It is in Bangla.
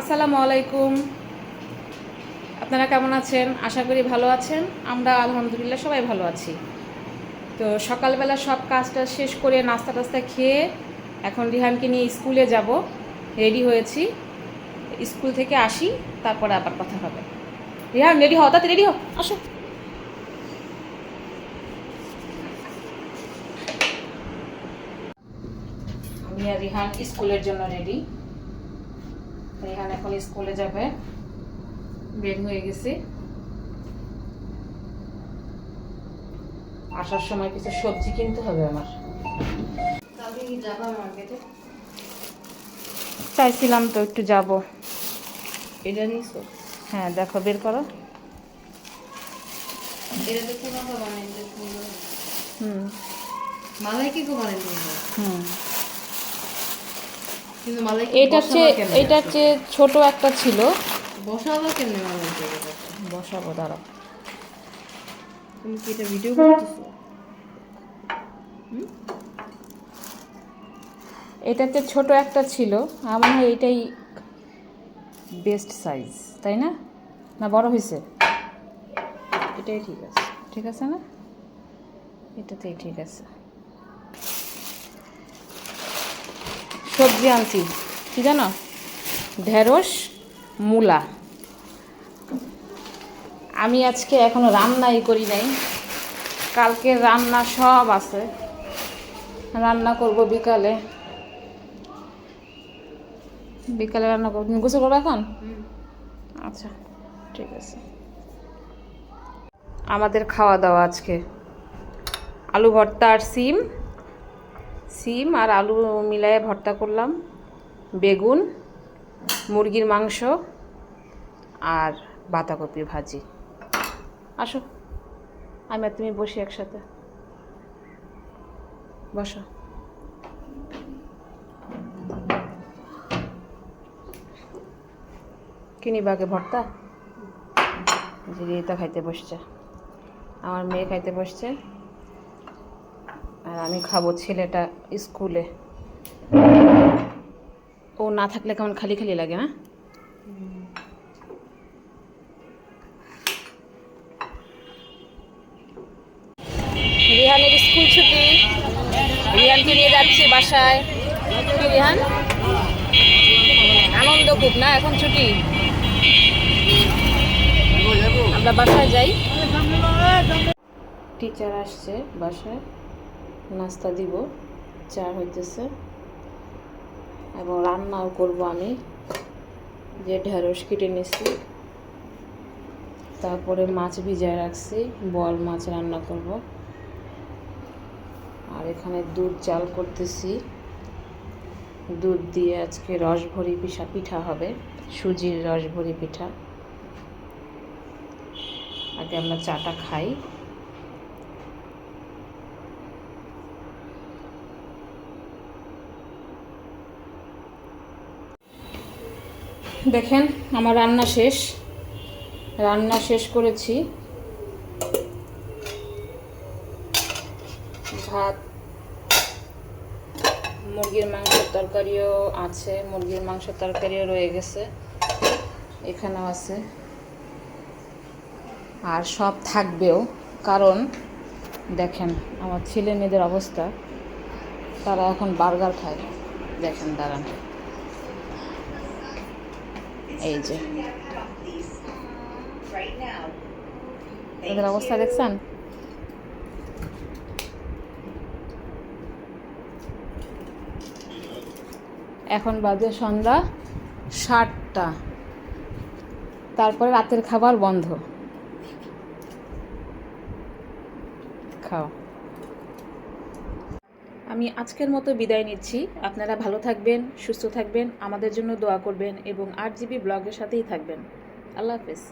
আসসালামু আলাইকুম। আপনারা কেমন আছেন? আশা করি ভালো আছেন। আমরা আলহামদুলিল্লাহ সবাই ভালো আছি। তো সকালবেলা সব কাজটা শেষ করে নাস্তা টাস্তা খেয়ে এখন রিহানকে নিয়ে স্কুলে যাব। রেডি হয়েছি। স্কুল থেকে আসি, তারপরে আবার কথা হবে। রিহান, রেডি হও তাতে রেডি হও। আসো। আমি আর রিহান স্কুলের জন্য রেডি। রেহান এখন স্কুলে যাবে। বের হয়ে গেছি। আসার সময় কিছু সবজি কিনতে হবে আমার। চাইছিলাম তো একটু যাব। এটা নিছো? হ্যাঁ দেখো বের করো। এটা তো বানাই? হুম। মালাই কি বানাই হুম। কিন্তু মালাই চেয়ে ছোট একটা ছিল। বসাবো কেমনে মালাই বসাবো দাঁড়াও। তুমি কি এটা ভিডিও করতেছো? এটার ছোট একটা ছিল। আমার হয় এটাই বেস্ট সাইজ তাই না? না বড় হয়েছে? এটাই ঠিক আছে। ঠিক আছে না? এটাতেই ঠিক আছে। সবজি আনছি কি জানো? ঢেঁড়স মূলা। আমি আজকে এখনও রান্নাই করি নাই। কালকে রান্না সব আছে। রান্না করব বিকালে। বিকালে রান্না করব। তুমি গোসল করব এখন? আচ্ছা ঠিক আছে। আমাদের খাওয়া দাওয়া আজকে। আলু ভর্তা আর সিম। সিম আর আলু মিলায়ে ভর্তা করলাম, বেগুন, মুরগির মাংস আর বাঁধাকপি ভাজি। আসো, আমি আর তুমি বসি একসাথে। বসো। কিনি বাগে ভর্তা? রিতা খাইতে বসছে। আমার মেয়ে খাইতে বসছে। আর আমি খাব ছেলেটা স্কুলে। ও না থাকলে কেমন খালি খালি লাগে না রিহানের স্কুল ছুটি। রিহানকে নিয়ে যাচ্ছি বাসায়। কি রিহান? আনন্দ খুব, না? এখন ছুটি? আমরা বাসায় যাই। টিচার আসছে বাসায়। নাস্তা দিব, চা হইতেছে। এবং রান্নাও করব আমি। যে ঢেঁড়স কেটে নিছি, তারপরে মাছ ভিজায় রাখছি, বল মাছ রান্না করব। আর এখানে দুধ চাল করতেছি। দুধ দিয়ে আজকে রসভরি পিঠা পিঠা হবে, সুজির রসভরি পিঠা। আগে আমরা চাটা খাই। দেখেন, আমার রান্না শেষ। রান্না শেষ করেছি। ভাত, মুরগির মাংসের তরকারিও আছে, মুরগির মাংসের তরকারিও রয়ে গেছে। এখানেও আছে। আর সব থাকবেও, কারণ দেখেন, আমার ছেলে মেয়েদের অবস্থা, তারা এখন বার্গার খায়। দেখেন, দাঁড়ান। এই যে। অবস্থা দেখছেন? এখন বাজে সন্ধ্যা সাতটা। তারপরে রাতের খাবার বন্ধ। খাও। আমি আজকের মতো বিদায় নিচ্ছি। আপনারা ভালো থাকবেন, সুস্থ থাকবেন, আমাদের জন্য দোয়া করবেন এবং আট জিবি ব্লগের সাথেই থাকবেন। আল্লাহ হাফেজ।